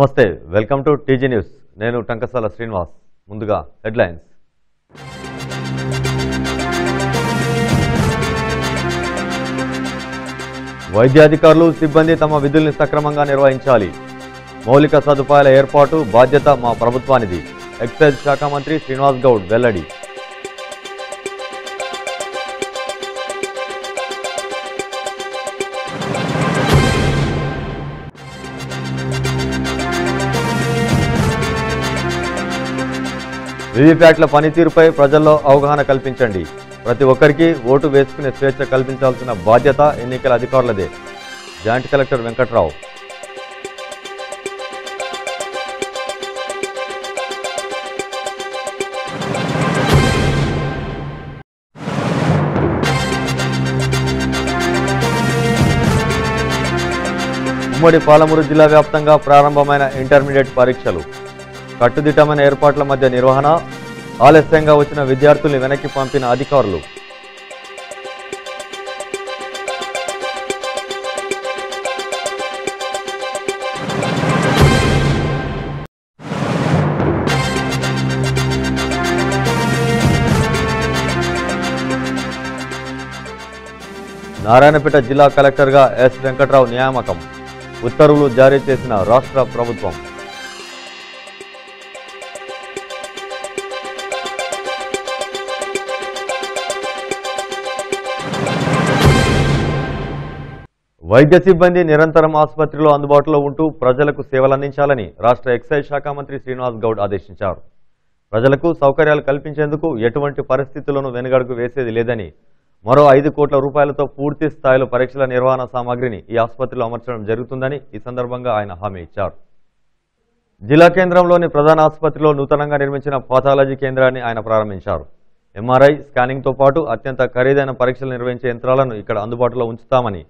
నమస్తే welcome to TG news. నేను టంకసాల శ్రీనివాస్. ముందుగా హెడ్లైన్స్. వైద్యాధికారులు సిబ్బంది తమ విధుల్ని సక్రమంగా నిర్వహించాలి. మౌలిక సదుపాయాల ఏర్పాటు బాధ్యత మా ప్రభుత్వానిది. ఎక్సైజ్ శాఖ మంత్రి శ్రీనివాస్ గౌడ్ వెల్లడి. వీవీప్యాట్ల పనితీరుపై ప్రజల్లో అవగాహన కల్పించండి. ప్రతి ఒక్కరికి ఓటు వేసుకునే స్వేచ్ఛ కల్పించాల్సిన బాధ్యత ఎన్నికల అధికారులదే. Joint collector Venkatrao. ఉమ్మడి పాలమూరు జిల్లా వ్యాప్తంగా ప్రారంభమైన ఇంటర్మీడియట్ పరీక్షలు. కట్టుదిట్టమైన ఏర్పాట్ల మధ్య నిర్వహణ ఆలస్యంగా వచ్చిన విద్యార్థుల్ని వెనక్కి పంపిన అధికారులు. నారాయణపేట జిల్లా కలెక్టర్గా ఎస్ వెంకట్రావు నియామకం. ఉత్తర్వులు జారీ చేసిన రాష్ట్ర ప్రభుత్వం. వైద్య సిబ్బంది నిరంతరం ఆసుపత్రిలో అందుబాటులో ఉంటూ ప్రజలకు సేవలందించాలని రాష్ట్ర ఎక్సైజ్ శాఖ మంత్రి శ్రీనివాస్ గౌడ్ ఆదేశించారు. ప్రజలకు సౌకర్యాలు కల్పించేందుకు ఎటువంటి పరిస్థితులను వెనుగడుగు వేసేది లేదని మరో ఐదు కోట్ల రూపాయలతో పూర్తి స్థాయిలో పరీక్షల నిర్వహణ సామాగ్రిని ఈ ఆసుపత్రిలో అమర్చడం జరుగుతుందని ఈ సందర్భంగా ఆయన హామీ ఇచ్చారు. జిల్లా కేంద్రంలోని ప్రధాన ఆసుపత్రిలో నూతనంగా నిర్మించిన పాథాలజీ కేంద్రాన్ని ఆయన ప్రారంభించారు. ఎంఆర్ఐ స్కానింగ్తో పాటు అత్యంత ఖరీదైన పరీక్షలు నిర్వహించే యంత్రాలను ఇక్కడ అందుబాటులో ఉంచుతామని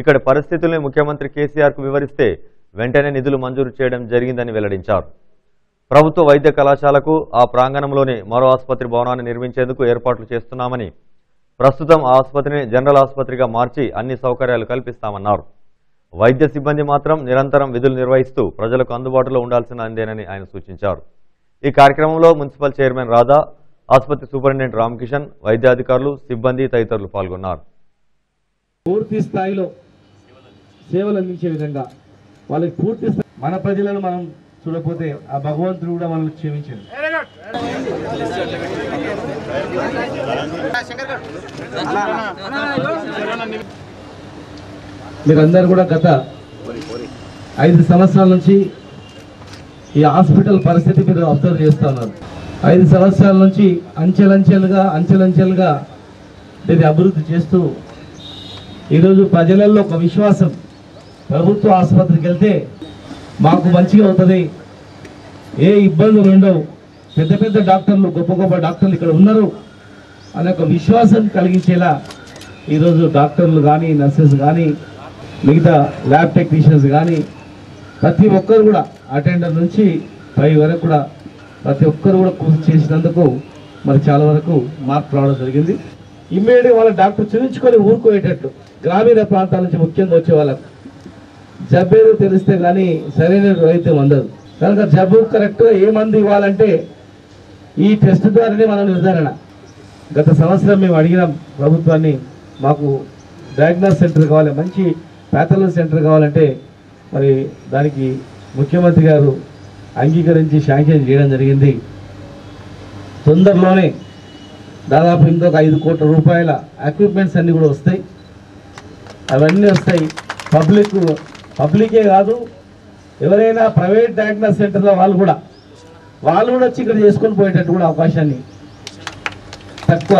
ఇక్కడ పరిస్థితుల్ని ముఖ్యమంత్రి కేసీఆర్కు వివరిస్తే వెంటనే నిధులు మంజూరు చేయడం జరిగిందని వెల్లడించారు. ప్రభుత్వ వైద్య కళాశాలకు ఆ ప్రాంగణంలోని మరో ఆసుపత్రి భవనాన్ని నిర్మించేందుకు ఏర్పాట్లు చేస్తున్నామని ప్రస్తుతం ఆ ఆసుపత్రిని జనరల్ ఆసుపత్రిగా మార్చి అన్ని సౌకర్యాలు కల్పిస్తామన్నారు. వైద్య సిబ్బంది మాత్రం నిరంతరం విధులు నిర్వహిస్తూ ప్రజలకు అందుబాటులో ఉండాల్సినదేనని ఆయన సూచించారు. ఈ కార్యక్రమంలో మున్సిపల్ చైర్మన్ రాధా ఆసుపత్రి సూపరింటెండెంట్ రామకిషన్ వైద్యాధికారులు సిబ్బంది తదితరులు పాల్గొన్నారు. పూర్తి స్థాయిలో సేవలు అందించే విధంగా వాళ్ళకి పూర్తి మన ప్రజలను మనం చూడకపోతే ఆ భగవంతుడు కూడా మనల్ని క్షమించండి. మీరందరూ కూడా గత ఐదు సంవత్సరాల నుంచి ఈ హాస్పిటల్ పరిస్థితి మీరు అబ్జర్వ్ చేస్తున్నారు ఐదు సంవత్సరాల నుంచి అంచెలంచెలుగా అంచెలంచెలుగా దీన్ని అభివృద్ధి చేస్తూ ఈరోజు ప్రజలలో ఒక విశ్వాసం ప్రభుత్వ ఆసుపత్రికి వెళ్తే మాకు మంచిగా అవుతుంది ఏ ఇబ్బందులు ఉండవు. పెద్ద పెద్ద డాక్టర్లు గొప్ప గొప్ప డాక్టర్లు ఇక్కడ ఉన్నారు. అనే ఒక విశ్వాసం కలిగించేలా ఈరోజు డాక్టర్లు కానీ నర్సెస్ కానీ మిగతా ల్యాబ్ టెక్నీషియన్స్ కానీ ప్రతి ఒక్కరు కూడా అటెండర్ నుంచి పై వరకు కూడా ప్రతి ఒక్కరు కూడా కృషి చేసినందుకు మరి చాలా వరకు మార్పు రావడం జరిగింది. ఇమ్మీడియట్ వాళ్ళ డాక్టర్ చూపించుకొని ఊరుకోయేటట్లు గ్రామీణ ప్రాంతాల నుంచి ముఖ్యంగా వచ్చే వాళ్ళకు జబ్బు ఏదో తెలిస్తే కానీ సరైన వైద్యం అందదు కనుక జబ్బు కరెక్ట్గా ఏ మందు ఇవ్వాలంటే ఈ టెస్ట్ ద్వారానే మనం నిర్ధారణ. గత సంవత్సరం మేము అడిగినాం ప్రభుత్వాన్ని మాకు డయాగ్నోస్ సెంటర్ కావాలి మంచి ప్యాథాలజీ సెంటర్ కావాలంటే మరి దానికి ముఖ్యమంత్రి గారు అంగీకరించి శాంక్షన్ చేయడం జరిగింది. తొందరలోనే దాదాపు ఇంకొక ఐదు కోట్ల రూపాయల ఎక్విప్మెంట్స్ అన్నీ కూడా వస్తాయి. అవన్నీ వస్తాయి. పబ్లిక్ పబ్లికే కాదు ఎవరైనా ప్రైవేట్ డయాగ్నోస్ సెంటర్ల వాళ్ళు కూడా వాళ్ళు కూడా వచ్చి ఇక్కడ చేసుకొని పోయేటట్టు కూడా అవకాశాన్ని తక్కువ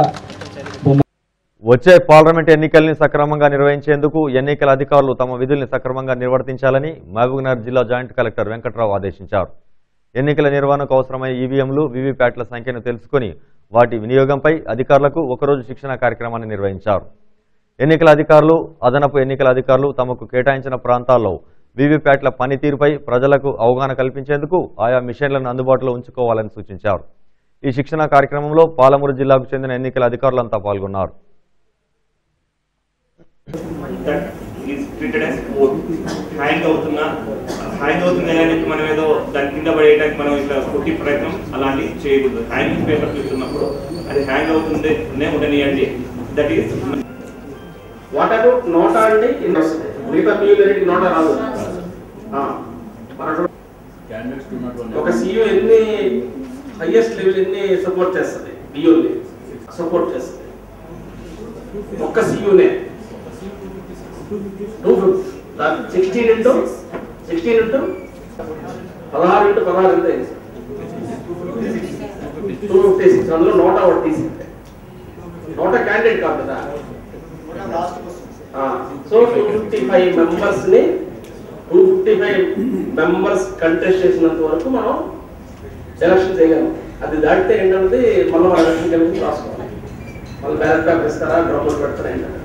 వచ్చే పార్లమెంట్ ఎన్నికల్ని సక్రమంగా నిర్వహించేందుకు ఎన్నికల అధికారులు తమ విధుల్ని సక్రమంగా నిర్వర్తించాలని మహబూబ్నగర్ జిల్లా జాయింట్ కలెక్టర్ వెంకట్రావు ఆదేశించారు. ఎన్నికల నిర్వహణకు అవసరమైన ఈవీఎంలు వీవీప్యాట్ల సంఖ్యను తెలుసుకుని వాటి వినియోగంపై అధికారులకు ఒకరోజు శిక్షణ కార్యక్రమాన్ని నిర్వహించారు. ఎన్నికల అధికారులు అదనపు ఎన్నికల అధికారులు తమకు కేటాయించిన ప్రాంతాల్లో వీవీప్యాట్ల పనితీరుపై ప్రజలకు అవగాహన కల్పించేందుకు ఆయా మిషన్లను అందుబాటులో ఉంచుకోవాలని సూచించారు ఈ శిక్షణ కార్యక్రమంలో పాలమూరు జిల్లాకు చెందిన ఎన్నికల అధికారులంతా పాల్గొన్నారు హ్యాంగ్ అవుతుంది మనం ఏదో దాని కింద పడేయడానికి మనం ఇట్లా ప్రయత్నం చేయకూడదు హ్యాంగింగ్ పేపర్ చూస్తున్నప్పుడు అది హ్యాంగ్ అవుతుంది ఉండనియండి that is what about NOTA వస్తుంది మిగతా పిల్లలకి నోటా రాదు. ఒక సియు ఎన్ని హైయెస్ట్ లెవెల్ ఎన్ని సపోర్ట్ చేస్తుంది? బియోని సపోర్ట్ చేస్తుంది. ఒక్క సియునే two sixteen into sixteen into పదహారు ఇంటూ పదహారు ఎంత టూ ఫిఫ్టీ సిక్స్ అందులో నోటా ఒకటి తీసింది. నోటా క్యాండిడేట్ కాదు కదా. సో టూ ఫిఫ్టీ ఫైవ్ మెంబర్స్ని two fifty five members contest చేసినంత వరకు మనం ఎలక్షన్ చేయగలం. అది దాటితే ఏంటంటే మనం ఎలక్షన్ కమిషన్ రాసుకోవాలి. వాళ్ళు బ్యాలెట్ పేపర్ ఇస్తారా డ్రాప్లు పెడతారా ఏంటంటే.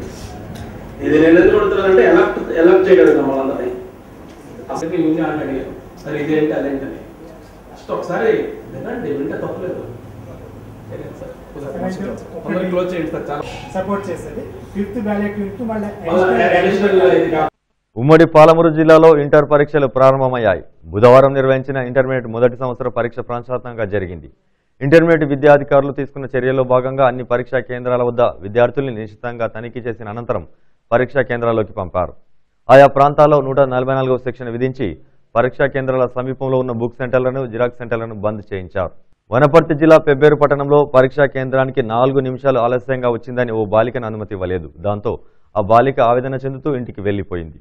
ఇది నేను ఎందుకు కొడుతున్నానంటే ఎలక్ట్ ఎలక్ట్ చేయగలుగుతాం మనందరినీ. అసలు ముందే అని అడిగాను సరే ఇదేంటి అదేంటని ఫస్ట్ ఒకసారి వినండి వింటే తప్పలేదు. తొందరగా క్లోజ్ చేయండి సార్ చాలా. సపోర్ట్ చేసేది. ఫిఫ్త్ బ్యాలెట్ ఇంటూ మళ్ళీ అడిషనల్ ఇది కాదు ఉమ్మడి పాలమూరు జిల్లాలో ఇంటర్ పరీక్షలు ప్రారంభమయ్యాయి. బుధవారం నిర్వహించిన ఇంటర్మీడియట్ మొదటి సంవత్సర పరీక్ష ప్రశాంతంగా జరిగింది. ఇంటర్మీడియట్ విద్యాధికారులు తీసుకున్న చర్యల్లో భాగంగా అన్ని పరీక్షా కేంద్రాల వద్ద విద్యార్థుల్ని నిశ్చితంగా తనిఖీ చేసిన అనంతరం పరీక్షా కేంద్రాల్లోకి పంపారు. ఆయా ప్రాంతాల్లో నూట నలభై నాలుగవ సెక్షన్ విధించి పరీక్షా కేంద్రాల సమీపంలో ఉన్న బుక్ సెంటర్లను జిరాక్స్ సెంటర్లను బంద్ చేయించారు. వనపర్తి జిల్లా పెబ్బేరు పట్టణంలో పరీక్షా కేంద్రానికి నాలుగు నిమిషాలు ఆలస్యంగా వచ్చిందని ఓ బాలికను అనుమతి ఇవ్వలేదు. దాంతో ఆ బాలిక ఆవేదన చెందుతూ ఇంటికి వెళ్ళిపోయింది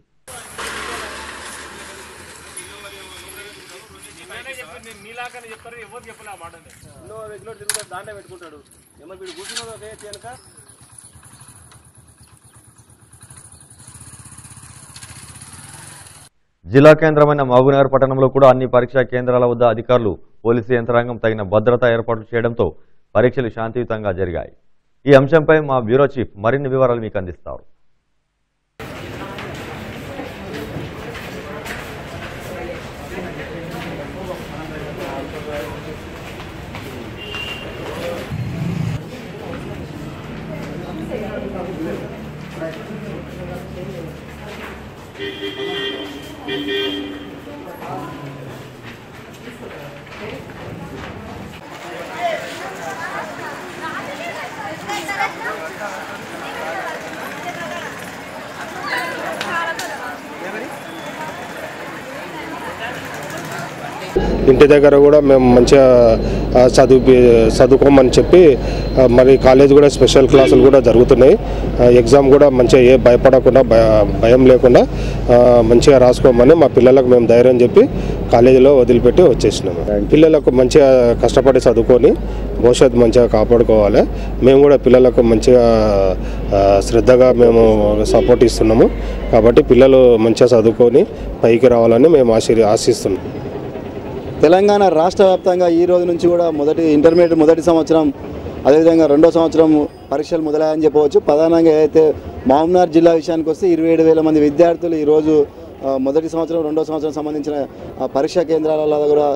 జిల్లా కేంద్రమైన మహబూబ్నగర్ పట్టణంలో కూడా అన్ని పరీక్షా కేంద్రాల వద్ద అధికారులు పోలీసు యంత్రాంగం తగిన భద్రతా ఏర్పాట్లు చేయడంతో పరీక్షలు శాంతియుతంగా జరిగాయి. ఈ అంశంపై మా బ్యూరో చీఫ్ మరిన్ని వివరాలు మీకు అందిస్తారు. ఇంటి దగ్గర కూడా మేము మంచిగా చదువు చదువుకోమని చెప్పి మరి కాలేజ్ కూడా స్పెషల్ క్లాసులు కూడా జరుగుతున్నాయి. ఎగ్జామ్ కూడా మంచిగా ఏ భయపడకుండా భయ- భయం లేకుండా మంచిగా రాసుకోమని మా పిల్లలకు మేము ధైర్యం చెప్పి కాలేజీలో వదిలిపెట్టి వచ్చేసినాము. పిల్లలకు మంచిగా కష్టపడి చదువుకొని భవిష్యత్తు మంచిగా కాపాడుకోవాలి. మేము కూడా పిల్లలకు మంచిగా శ్రద్ధగా మేము సపోర్ట్ ఇస్తున్నాము. కాబట్టి పిల్లలు మంచిగా చదువుకొని పైకి రావాలని మేము ఆశీ ఆశిస్తున్నాం. తెలంగాణ రాష్ట్ర వ్యాప్తంగా ఈ రోజు నుంచి కూడా మొదటి ఇంటర్మీడియట్ మొదటి సంవత్సరం అదేవిధంగా రెండో సంవత్సరం పరీక్షలు మొదలాయని చెప్పవచ్చు. ప్రధానంగా అయితే మహబూబ్నగర్ జిల్లా విషయానికి వస్తే ఇరవై ఏడు వేల మంది విద్యార్థులు ఈరోజు మొదటి సంవత్సరం రెండో సంవత్సరం సంబంధించిన పరీక్షా కేంద్రాల కూడా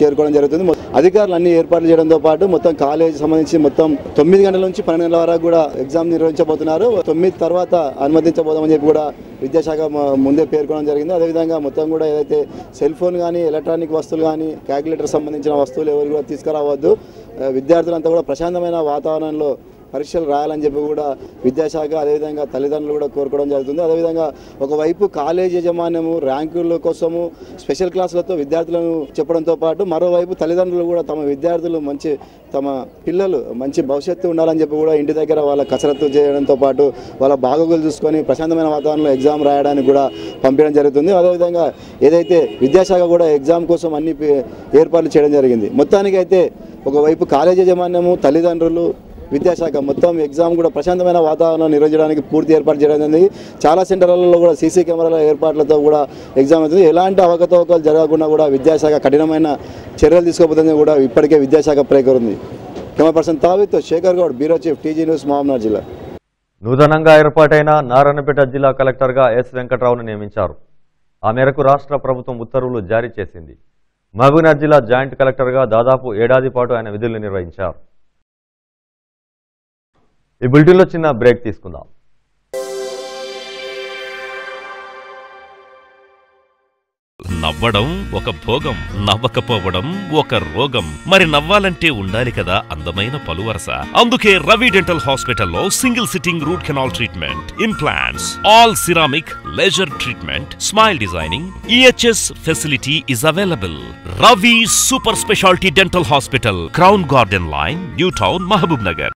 చేరుకోవడం జరుగుతుంది. అధికారులు అన్ని ఏర్పాట్లు చేయడంతో పాటు మొత్తం కాలేజ్ సంబంధించి మొత్తం తొమ్మిది గంటల నుంచి పన్నెండు గంటల వరకు కూడా ఎగ్జామ్ నిర్వహించబోతున్నారు. తొమ్మిది తర్వాత అనుమతించబోదామని చెప్పి కూడా విద్యాశాఖ ముందే పేర్కొనడం జరిగింది. అదేవిధంగా మొత్తం కూడా ఏదైతే సెల్ ఫోన్ కానీ ఎలక్ట్రానిక్ వస్తువులు కానీ క్యాలిక్యులేటర్ సంబంధించిన వస్తువులు ఎవరు కూడా తీసుకురావద్దు. విద్యార్థులంతా కూడా ప్రశాంతమైన వాతావరణంలో పరీక్షలు రాయాలని చెప్పి కూడా విద్యాశాఖ అదేవిధంగా తల్లిదండ్రులు కూడా కోరుకోవడం జరుగుతుంది. అదేవిధంగా ఒకవైపు కాలేజ్ యజమాన్యము ర్యాంకుల కోసము స్పెషల్ క్లాసులతో విద్యార్థులను చెప్పడంతో పాటు మరోవైపు తల్లిదండ్రులు కూడా తమ విద్యార్థులు మంచి తమ పిల్లలు మంచి భవిష్యత్తు ఉండాలని చెప్పి కూడా ఇంటి దగ్గర వాళ్ళ కసరత్తు చేయడంతో పాటు వాళ్ళ బాగోగులు చూసుకొని ప్రశాంతమైన వాతావరణంలో ఎగ్జామ్ రాయడానికి కూడా పంపించడం జరుగుతుంది. అదేవిధంగా ఏదైతే విద్యాశాఖ కూడా ఎగ్జామ్ కోసం అన్ని పే- ఏర్పాట్లు చేయడం జరిగింది. మొత్తానికైతే ఒకవైపు కాలేజ్ యజమాన్యము తల్లిదండ్రులు విద్యాశాఖ మొత్తం ఎగ్జామ్ కూడా ప్రశాంతమైన వాతావరణం నిర్వహించడానికి పూర్తి ఏర్పాటు చేయడం జరిగింది. చాలా సెంటర్లలో కూడా సీసీ కెమెరాల ఏర్పాట్లతో కూడా ఎగ్జామ్ అవుతుంది ఎలాంటి అవకతవకలు జరగకుండా కూడా విద్యాశాఖ కఠినమైన చర్యలు తీసుకోబోతుందని కూడా ఇప్పటికే విద్యాశాఖ ప్రేకరుంది camera person తావిత్ Shekhar Goud bureau chief TG news Mahabubnagar జిల్లా. నూతనంగా ఏర్పాటైన నారాయణపేట జిల్లా కలెక్టర్గా ఎస్ వెంకట్రావును నియమించారు. ఆ మేరకు రాష్ట్ర ప్రభుత్వం ఉత్తర్వులు జారీ చేసింది. మహబూబ్నగర్ జిల్లా జాయింట్ కలెక్టర్గా దాదాపు ఏడాది పాటు ఆయన విధులు నిర్వహించారు. ఈ బులెటిన్లో చిన్న బ్రేక్ తీసుకుందాం. నవ్వడం ఒక భోగం నవ్వకపోవడం ఒక రోగం. మరి నవ్వాలంటే ఉండాలి కదా అందమైన పలువరస. అందుకే రవి డెంటల్ హాస్పిటల్లో single sitting root canal treatment implants all ceramic laser treatment smile designing EHS facility is available Ravi super speciality dental hospital crown garden line new town Mahabub Nagar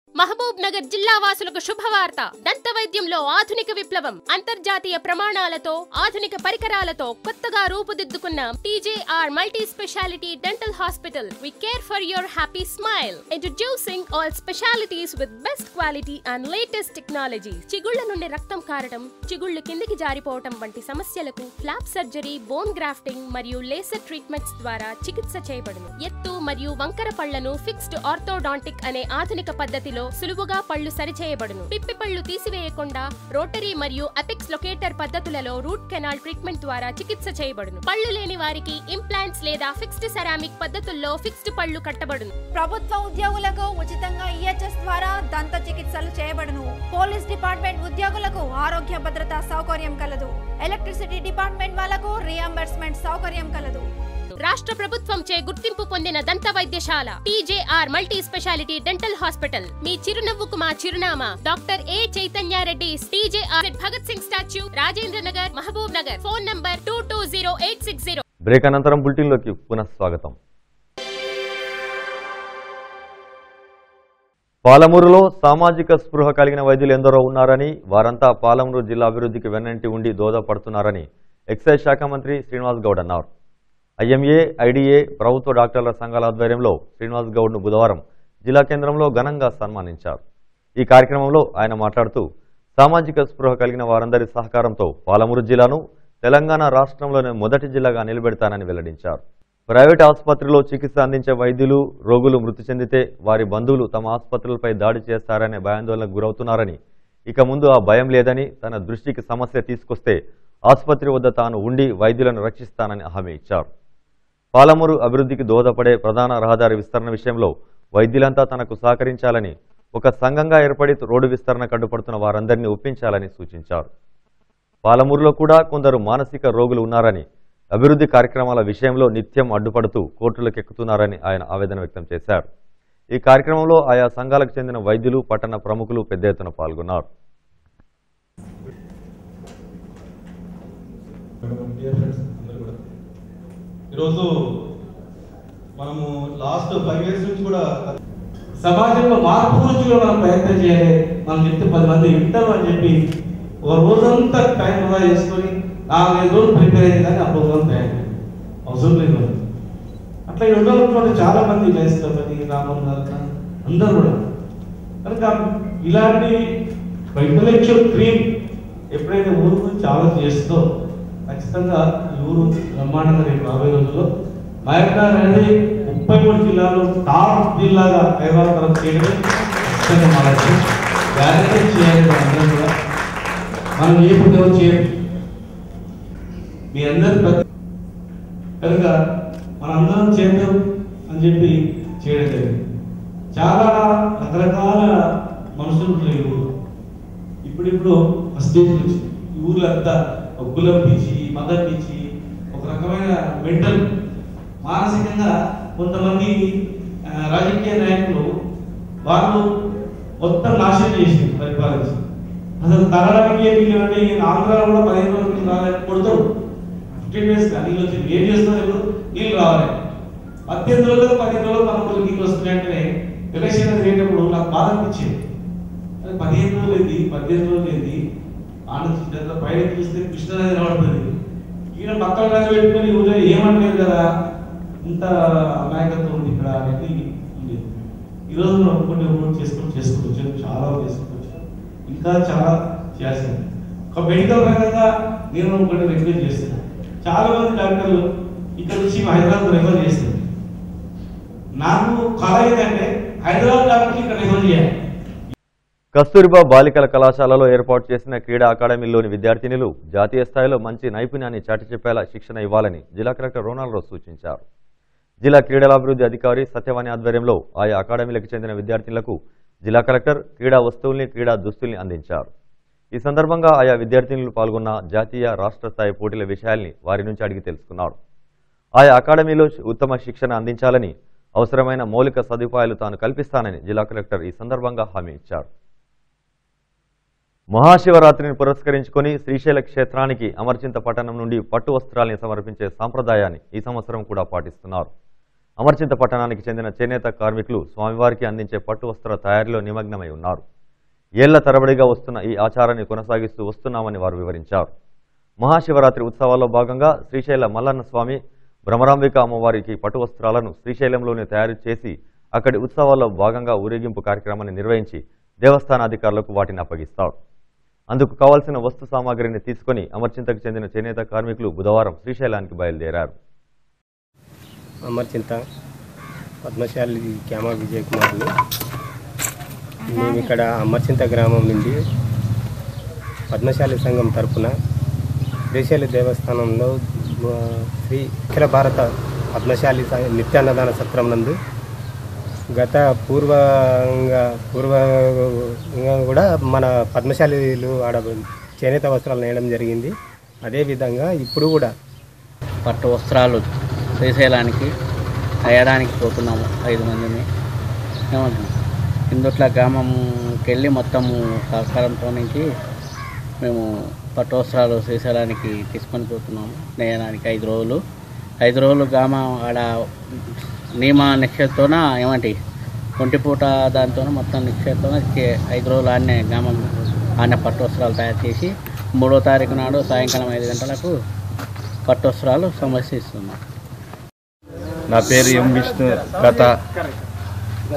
Mahabub Nagar జిల్లా వాసులకు శుభవార్త. దంత వైద్యంలో ఆధునిక విప్లవం అంతర్జాతీయ ప్రమాణాలతో ఆధునిక పరికరాలతో కొత్తగా రూపుదిద్దుకున్న TJR multi speciality dental hospital. We care for your happy smile introducing all specialities with best quality and latest technology చిగుళ్ళ నుండి రక్తం కారడం చిగుళ్ళు కిందికి జారిపోవటం వంటి సమస్యలకు ఫ్లాప్ సర్జరీ బోన్ గ్రాఫ్టింగ్ మరియు లేసర్ ట్రీట్మెంట్స్ ద్వారా చికిత్స చేయబడును. ఎత్తు మరియు వంకర పళ్ళను ఫిక్స్డ్ ఆర్థోడాంటిక్ అనే ఆధునిక పద్ధతిలో సులువు ఎక్కువగా పళ్ళు సరిచేయబడును. పిప్పి పళ్ళు తీసివేయకుండా రోటరీ మరియు అపెక్స్ లొకేటర్ పద్ధతులలో రూట్ కెనాల్ ట్రీట్మెంట్ ద్వారా చికిత్స చేయబడును. పళ్ళు లేని వారికి ఇంప్లాంట్స్ లేదా ఫిక్స్డ్ సెరామిక్ పద్ధతుల్లో ఫిక్స్డ్ పళ్ళు కట్టబడును. ప్రభుత్వ ఉద్యోగులకు ఉచితంగా ఈహెచ్ఎస్ ద్వారా దంత చికిత్సలు చేయబడును. పోలీస్ డిపార్ట్మెంట్ ఉద్యోగులకు ఆరోగ్య భద్రత సౌకర్యం కలదు. ఎలక్ట్రిసిటీ డిపార్ట్మెంట్ వాళ్ళకు రియంబర్స్మెంట్ సౌకర్యం కలదు. రాష్ట్ర ప్రభుత్వం చే గుర్తింపు పొందిన దంత వైద్యశాల TJR multi speciality dental hospital. మీ చిరునవ్వుకు మా చిరునామా. Doctor A Chaitanya Reddy TJR Bhagat Singh statue Rajendra Nagar Mahabub Nagar. Phone number two two zero eight six zero. Break అనంతరం బులెటిన్లోకి పునః స్వాగతం. పాలమూరులో సామాజిక స్పృహ కలిగిన వైద్యులు ఎందరో ఉన్నారని వారంతా పాలమూరు జిల్లా అభివృద్ధికి వెన్నంటి ఉండి దోదపడుతున్నారని ఎక్సైజ్ శాఖ మంత్రి శ్రీనివాస్ గౌడ్ అన్నారు. ఐఎంఏ ఐడిఏ ప్రభుత్వ డాక్టర్ల సంఘాల ఆధ్వర్యంలో శ్రీనివాస్ గౌడ్ను బుధవారం జిల్లా కేంద్రంలో ఘనంగా సన్మానించారు. ఈ కార్యక్రమంలో ఆయన మాట్లాడుతూ సామాజిక స్పృహ కలిగిన వారందరి సహకారంతో పాలమూరు జిల్లాను తెలంగాణ రాష్ట్రంలోనే మొదటి జిల్లాగా నిలబెడతానని వెల్లడించారు. ప్రైవేట్ ఆసుపత్రిలో చికిత్స అందించే వైద్యులు రోగులు మృతి చెందితే వారి బంధువులు తమ ఆసుపత్రులపై దాడి చేస్తారనే భయాందోళనకు గురవుతున్నారని ఇక ముందు ఆ భయం లేదని తన దృష్టికి సమస్య తీసుకొస్తే ఆసుపత్రి వద్ద తాను ఉండి వైద్యులను రక్షిస్తానని హామీ ఇచ్చారు. పాలమూరు అభివృద్ధికి దోహదపడే ప్రధాన రహదారి విస్తరణ విషయంలో వైద్యులంతా తనకు సహకరించాలని ఒక సంఘంగా ఏర్పడి రోడ్డు విస్తరణ కడ్డుపడుతున్న వారందరినీ ఒప్పించాలని సూచించారు. పాలమూరులో కూడా కొందరు మానసిక రోగులు ఉన్నారని అభివృద్ధి కార్యక్రమాల విషయంలో నిత్యం అడ్డుపడుతూ కోర్టులకు ఎక్కుతున్నారని ఆయన ఆవేదన వ్యక్తం చేశారు. ఈ కార్యక్రమంలో ఆయా సంఘాలకు చెందిన వైద్యులు పట్టణ ప్రముఖులు పెద్ద ఎత్తున పాల్గొన్నారు. ఫ్రెండ్స్ ఈరోజు మనము లాస్ట్ ఫైవ్ ఇయర్స్ నుంచి కూడా సమాజంలో మార్పు గురించి కూడా మనం ప్రయత్నం చేయాలి. మనం చెప్తే పది మంది వింటాం అని చెప్పి ఒక రోజంతా టైం వృధా చేసుకొని నాలుగైదు రోజులు ప్రిపేర్ అయింది కానీ ఆ రోజు తయారు అవసరం లేదు అట్లా ఇక్కడ చాలా మంది చేస్తామని రామన్ గారు అందరూ కూడా. కనుక ఇలాంటి ఇంటలెక్చువల్ క్రీమ్ ఎప్పుడైతే ఊరు గురించి ఆలోచన చేస్తుందో ఖచ్చితంగా ఈ ఊరు బ్రహ్మాండంగా రేపు రాబోయే రోజుల్లో మహబూబ్నగర్ అనేది ముప్పై మూడు జిల్లాలో టాప్ జిల్లాగా కైవారం చేయడమే ఖచ్చితంగా మా లక్ష్యం. గ్యారెంటీ చేయాలి అందరం కూడా. మనం ఏ పుట్టిన చేయాలి మీ అందరి ప్రతి కనుక మనందరం చేద్దాం అని చెప్పి చేయడం జరిగింది. చాలా రకరకాల మనుషులు ఉంటారు ఈ ఊరు. ఇప్పుడిప్పుడు ఒక స్టేజ్ నుంచి ఈ ఊర్లో అంతా ఒక కులం పిచ్చి మతం పిచ్చి ఒక రకమైన మెంటల్ మానసికంగా కొంతమంది రాజకీయ నాయకులు వాళ్ళు మొత్తం నాశనం చేసి పరిపాలించి అసలు తరడానికి వీళ్ళు అంటే ఈ ఆంధ్రాలో కూడా పదిహేను రోజులు రాలేదు కొడతాడు ఫిఫ్టీన్ డేస్ నీళ్ళు వచ్చి ఏం చేస్తున్నారు ఇప్పుడు? నీళ్ళు రావాలి. పద్దెనిమిది రోజులు పదిహేను రోజులు మనకు నీళ్ళు వస్తున్నాయంటే ఎలక్షన్ అది నాకు బాధ అనిపించింది. పదిహేను రోజులు ఏంది పద్దెనిమిది రోజులు ఏంది ఆనంద పైన చూస్తే కృష్ణనది కనబడుతుంది ఈయన పక్కన రాజు పెట్టుకొని ఊళ్ళో ఏమంటారు కదా? ఇంత అమాయకత్వం ఉంది ఇక్కడ అనేది ఉంది. ఈరోజు మనం కొన్ని ఊరు చేసుకొని చేసుకోవచ్చు చాలా చేసుకోవచ్చు ఇంకా చాలా చేస్తాను ఒక మెడికల్ రంగంగా నేను ఒకటి రిక్వెస్ట్ చేస్తాను. చాలా మంది డాక్టర్లు ఇక్కడ నుంచి హైదరాబాద్ రెఫర్ చేస్తారు. నాకు కళ ఏంటంటే హైదరాబాద్ డాక్టర్కి ఇక్కడ రెఫర్ చేయాలి. కస్తూరిబా బాలికల కళాశాలలో ఏర్పాటు చేసిన క్రీడా అకాడమీలోని విద్యార్థినులు జాతీయ స్థాయిలో మంచి నైపుణ్యాన్ని చాటి చెప్పేలా శిక్షణ ఇవ్వాలని జిల్లా కలెక్టర్ రోనాల్డ్ రోజ్ సూచించారు. జిల్లా క్రీడలాభివృద్ధి అధికారి సత్యవాణి ఆధ్వర్యంలో ఆయా అకాడమీలకు చెందిన విద్యార్థినులకు జిల్లా కలెక్టర్ క్రీడా వస్తువుల్ని క్రీడా దుస్తుల్ని అందించారు. ఈ సందర్భంగా ఆయా విద్యార్థినులు పాల్గొన్న జాతీయ రాష్ట్ర స్థాయి పోటీల విషయాల్ని వారి నుంచి అడిగి తెలుసుకున్నారు. ఆయా అకాడమీలో ఉత్తమ శిక్షణ అందించాలని అవసరమైన మౌలిక సదుపాయాలు తాను కల్పిస్తానని జిల్లా కలెక్టర్ ఈ సందర్భంగా హామీ ఇచ్చారు. మహాశివరాత్రిని పురస్కరించుకొని శ్రీశైల క్షేత్రానికి అమర్చింత పట్టణం నుండి పట్టు వస్త్రాల్ని సమర్పించే సాంప్రదాయాన్ని ఈ సంవత్సరం కూడా పాటిస్తున్నారు. అమర్చింత పట్టణానికి చెందిన చేనేత కార్మికులు స్వామివారికి అందించే పట్టు వస్త్ర తయారీలో నిమగ్నమై ఉన్నారు. ఏళ్ళ తరబడిగా వస్తున్న ఈ ఆచారాన్ని కొనసాగిస్తూ వస్తున్నామని వారు వివరించారు. మహాశివరాత్రి ఉత్సవాల్లో భాగంగా శ్రీశైల మల్లన్న స్వామి భ్రమరాంబిక అమ్మవారికి పట్టు వస్త్రాలను శ్రీశైలంలోనే తయారు చేసి అక్కడి ఉత్సవాల్లో భాగంగా ఊరేగింపు కార్యక్రమాన్ని నిర్వహించి దేవస్థాన అధికారులకు వాటిని అప్పగిస్తారు. అందుకు కావాల్సిన వస్తు సామాగ్రిని తీసుకొని అమర్చింతకు చెందిన చేనేత కార్మికులు బుధవారం శ్రీశైలానికి బయలుదేరారు. అమర్చింత పద్మశాలి క్యామ విజయ్ కుమార్ని మేము ఇక్కడ అమర్చింత గ్రామం నుండి పద్మశాలి సంఘం తరపున శ్రీశైలి దేవస్థానంలో శ్రీ అఖిల భారత పద్మశాలి నిత్యాన్నదాన సత్రం నందు గత పూర్వంగా పూర్వంగా కూడా మన పద్మశాలీలు ఆడ చేనేత వస్త్రాలు నేయడం జరిగింది. అదేవిధంగా ఇప్పుడు కూడా పట్టు వస్త్రాలు శ్రీశైలానికి అయ్యడానికి పోతున్నాము ఐదు మందిని. ఏమంటున్నాం ఇందుట్ల గ్రామంకి వెళ్ళి మొత్తము సహకారంతో నుంచి మేము పట్టు వస్త్రాలు శ్రీశైలానికి తీసుకొని పోతున్నాము. నేయడానికి ఐదు రోజులు. ఐదు రోజులు గ్రామం ఆడ నియమ నిక్షేపతోన ఏమంటి? ఒంటిపూట దాంతో మొత్తం నిక్షేపతోన ఐదు రోజులు ఆడనే గ్రామం ఆడనే పట్టు వస్త్రాలు తయారు చేసి మూడో తారీఖు నాడు సాయంకాలం ఐదు గంటలకు పట్టు వస్త్రాలు సమర్శిస్తున్నాం నా పేరు ఎం విష్ణు గత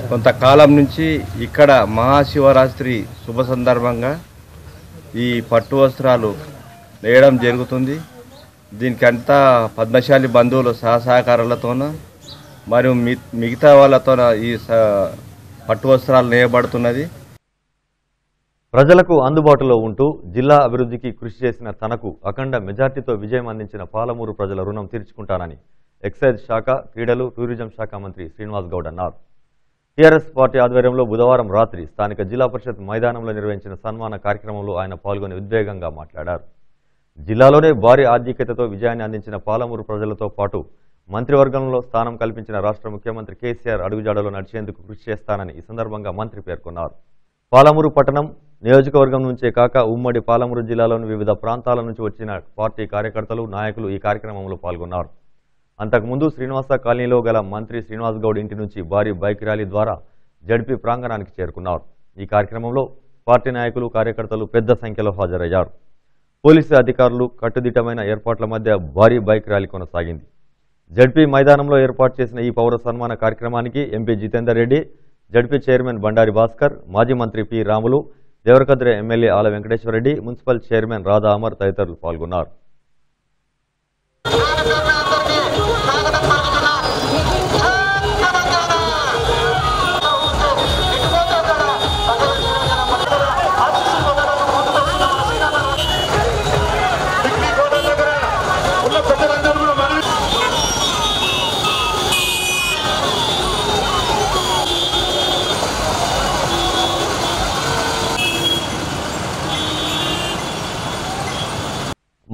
కొంతకాలం నుంచి ఇక్కడ మహాశివరాత్రి శుభ సందర్భంగా ఈ పట్టు వస్త్రాలు వేయడం జరుగుతుంది. దీనికంతా పద్మశాలి బంధువులు సహసహకారాలతోనూ మరియు మి- మిగతా వాళ్ళతో ఈ స- పట్టు వస్త్రాలు నేయబడుతున్నది. ప్రజలకు అందుబాటులో ఉంటూ జిల్లా అభివృద్ధికి కృషి చేసిన తనకు అఖండ మెజార్టీతో విజయం అందించిన పాలమూరు ప్రజల రుణం తీర్చుకుంటానని ఎక్సైజ్ శాఖ క్రీడలు టూరిజం శాఖ మంత్రి శ్రీనివాస్ గౌడ్ అన్నారు. టీఆర్ఎస్ పార్టీ ఆధ్వర్యంలో బుధవారం రాత్రి స్థానిక జిల్లా పరిషత్ మైదానంలో నిర్వహించిన సన్మాన కార్యక్రమంలో ఆయన పాల్గొని ఉద్వేగంగా మాట్లాడారు. జిల్లాలోనే భారీ ఆధిక్యతతో విజయాన్ని అందించిన పాలమూరు ప్రజలతో పాటు మంత్రివర్గంలో స్థానం కల్పించిన రాష్ట్ర ముఖ్యమంత్రి కేసీఆర్ అడుగుజాడలో నడిచేందుకు కృషి చేస్తానని ఈ సందర్భంగా మంత్రి పేర్కొన్నారు. పాలమూరు పట్టణం నియోజకవర్గం నుంచే కాక ఉమ్మడి పాలమూరు జిల్లాలోని వివిధ ప్రాంతాల నుంచి వచ్చిన పార్టీ కార్యకర్తలు నాయకులు ఈ కార్యక్రమంలో పాల్గొన్నారు. అంతకుముందు శ్రీనివాస కాలనీలో గల మంత్రి శ్రీనివాస్ గౌడ్ ఇంటి నుంచి భారీ బైక్ ర్యాలీ ద్వారా జడ్పీ ప్రాంగణానికి చేరుకున్నారు. ఈ కార్యక్రమంలో పార్టీ నాయకులు కార్యకర్తలు పెద్ద సంఖ్యలో హాజరయ్యారు. పోలీసు అధికారులు కట్టుదిట్టమైన ఏర్పాట్ల మధ్య భారీ బైక్ ర్యాలీ కొనసాగింది. జడ్పీ మైదానంలో ఏర్పాటు చేసిన ఈ పౌర సన్మాన కార్యక్రమానికి MP Jitender Reddy ZP chairman Bandari Bhaskar మాజీ మంత్రి P Ramulu Devarakadra MLA Ala Venkateshwara Reddy municipal chairman Radha Amar తదితరులు పాల్గొన్నారు.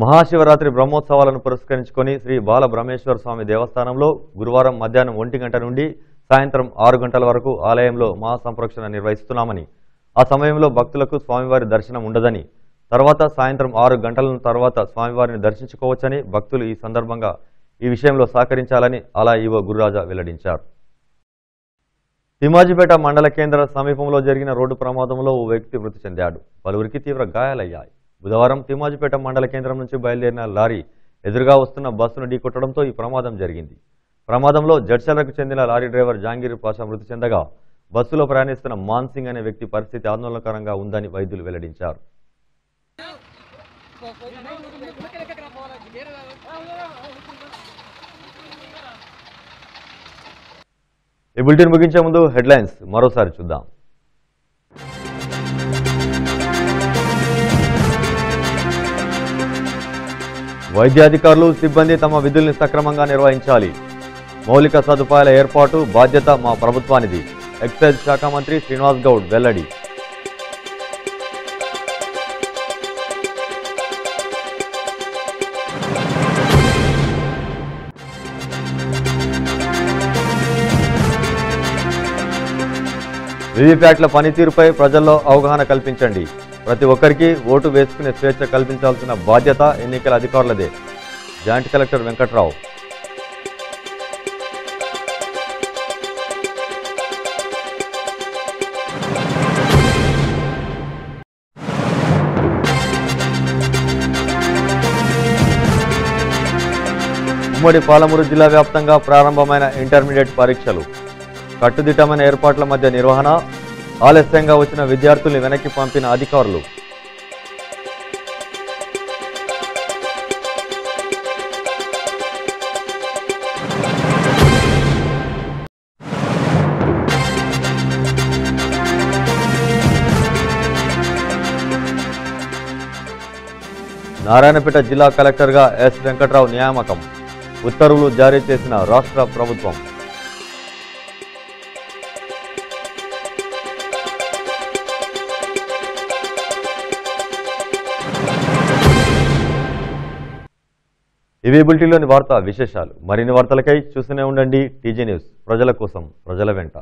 మహాశివరాత్రి బ్రహ్మోత్సవాలను పురస్కరించుకొని శ్రీ బాల బ్రహ్మేశ్వర స్వామి దేవస్థానంలో గురువారం మధ్యాహ్నం ఒంటి గంట నుండి సాయంత్రం ఆరు గంటల వరకు ఆలయంలో మహాసంప్రోక్షణ నిర్వహిస్తున్నామని. ఆ సమయంలో భక్తులకు స్వామివారి దర్శనం ఉండదని తర్వాత సాయంత్రం ఆరు గంటల తర్వాత స్వామివారిని దర్శించుకోవచ్చని భక్తులు ఈ సందర్భంగా ఈ విషయంలో సహకరించాలని అలా ఈవో గురురాజా వెల్లడించారు. తిమాజిపేట మండల కేంద్ర సమీపంలో జరిగిన రోడ్డు ప్రమాదంలో ఓ వ్యక్తి మృతి చెందాడు. పలువురికి తీవ్ర గాయాలయ్యాయి. బుధవారం తిమాజిపేట మండల కేంద్రం నుంచి బయలుదేరిన లారీ ఎదురుగా వస్తున్న బస్సును ఢీకొట్టడంతో ఈ ప్రమాదం జరిగింది. ప్రమాదంలో జడ్చలకు చెందిన లారీ డ్రైవర్ జాంగీర్ పాషా మృతి చెందగా బస్సులో ప్రయాణిస్తున్న మాన్ సింగ్ అనే వ్యక్తి పరిస్థితి ఆందోళనకరంగా ఉందని వైద్యులు వెల్లడించారు. ఈ బులెటిన్ ముగించే ముందు హెడ్లైన్స్ మరోసారి చూద్దాం. వైద్యాధికారులు సిబ్బంది తమ విధుల్ని సక్రమంగా నిర్వహించాలి. మౌలిక సదుపాయాల ఏర్పాటు బాధ్యత మా ప్రభుత్వానిది. ఎక్సైజ్ శాఖ మంత్రి శ్రీనివాస్ గౌడ్ వెల్లడి. వివిప్యాట్ల పనితీరుపై ప్రజల్లో అవగాహన కల్పించండి. ప్రతి ఒక్కరికి ఓటు వేసుకునే స్వేచ్ఛ కల్పించాల్సిన బాధ్యత ఎన్నికల అధికారులదే. Joint collector Venkatrao. ఉమ్మడి పాలమూరు జిల్లా వ్యాప్తంగా ప్రారంభమైన ఇంటర్మీడియట్ పరీక్షలు. కట్టుదిట్టమైన ఏర్పాట్ల మధ్య నిర్వహణ ఆలస్యంగా వచ్చిన విద్యార్థుల్ని వెనక్కి పంపిన అధికారులు. నారాయణపేట జిల్లా కలెక్టర్గా ఎస్ వెంకట్రావు నియామకం. ఉత్తర్వులు జారీ చేసిన రాష్ట్ర ప్రభుత్వం. ఇవి బులెటిన్లోని వార్త విశేషాలు. మరిన్ని వార్తలకై చూస్తూనే ఉండండి టీజీ న్యూస్. ప్రజల కోసం ప్రజల వెంట.